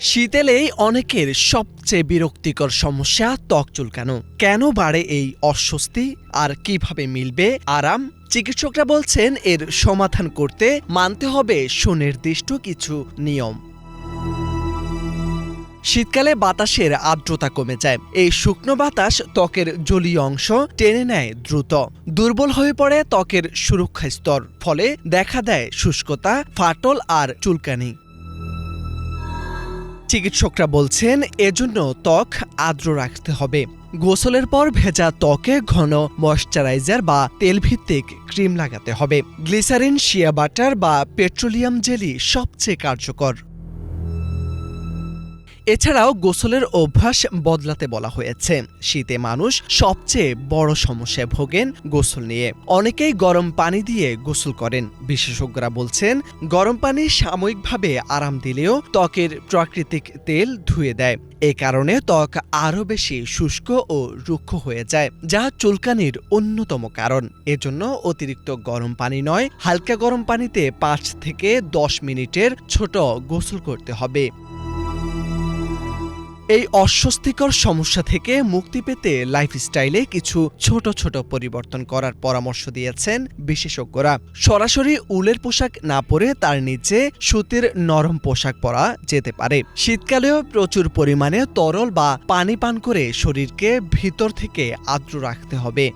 শীত এলেই অনেকের সবচেয়ে বিরক্তিকর সমস্যা ত্বক চুলকানো। কেন বাড়ে এই অস্বস্তি? আর কীভাবে মিলবে? আরাম? চিকিৎসকরা বলছেন এর সমাধান করতে মানতে হবে সুনির্দিষ্ট কিছু নিয়ম। শীতকালে বাতাসের আর্দ্রতা কমে যায়। এই শুকনো বাতাস ত্বকের জলীয় অংশ টেনে নেয় দ্রুত। দুর্বল হয়ে পড়ে ত্বকের সুরক্ষা স্তর। ফলে দেখা দেয় শুষ্কতা, ফাটল আর চুলকানি। চিকিৎসকরা বলছেন, এজন্য ত্বক আর্দ্র রাখতে হবে। গোসলের পর ভেজা ত্বকে ঘন ময়শ্চারাইজার বা তেলভিত্তিক ক্রিম লাগাতে হবে। গ্লিসারিন, শিয়া বাটার বা পেট্রোলিয়াম জেলি সবচেয়ে কার্যকর। এছাড়াও গোসলের অভ্যাস বদলাতে বলা হয়েছে। শীতে মানুষ সবচেয়ে বড় সমস্যায় ভোগেন গোসল নিয়ে। অনেকেই গরম পানি দিয়ে গোসল করেন। বিশেষজ্ঞরা বলছেন, গরম পানি সাময়িকভাবে আরাম দিলেও ত্বকের প্রাকৃতিক তেল ধুয়ে দেয়। এ কারণে ত্বক আরও বেশি শুষ্ক ও রুক্ষ হয়ে যায়, যা চুলকানির অন্যতম কারণ। এজন্য অতিরিক্ত গরম পানি নয়, হালকা গরম পানিতে পাঁচ থেকে দশ মিনিটের ছোট গোসল করতে হবে। এই অস্বস্তিকর সমস্যা থেকে মুক্তি পেতে লাইফস্টাইলে কিছু ছোট ছোট পরিবর্তন করার পরামর্শ দিয়েছেন বিশেষজ্ঞরা। সরাসরি উলের পোশাক না পরে তার নিচে সুতির নরম পোশাক পরা যেতে পারে। শীতকালেও প্রচুর পরিমাণে তরল বা পানি পান করে শরীরকে ভিতর থেকে আর্দ্র রাখতে হবে।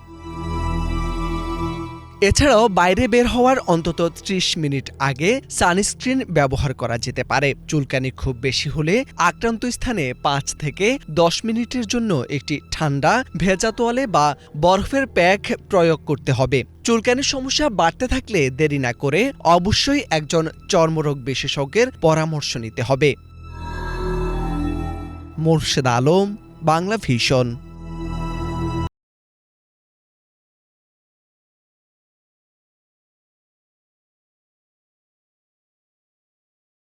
এছাড়াও বাইরে বের হওয়ার অন্তত ত্রিশ মিনিট আগে সানস্ক্রিন ব্যবহার করা যেতে পারে। চুলকানি খুব বেশি হলে আক্রান্ত স্থানে পাঁচ থেকে দশ মিনিটের জন্য একটি ঠান্ডা, ভেজা তোয়ালে বা বরফের প্যাক প্রয়োগ করতে হবে। চুলকানির সমস্যা বাড়তে থাকলে দেরি না করে অবশ্যই একজন চর্মরোগ বিশেষজ্ঞের পরামর্শ নিতে হবে। মোর্শেদ আলম, বাংলা ভিশন।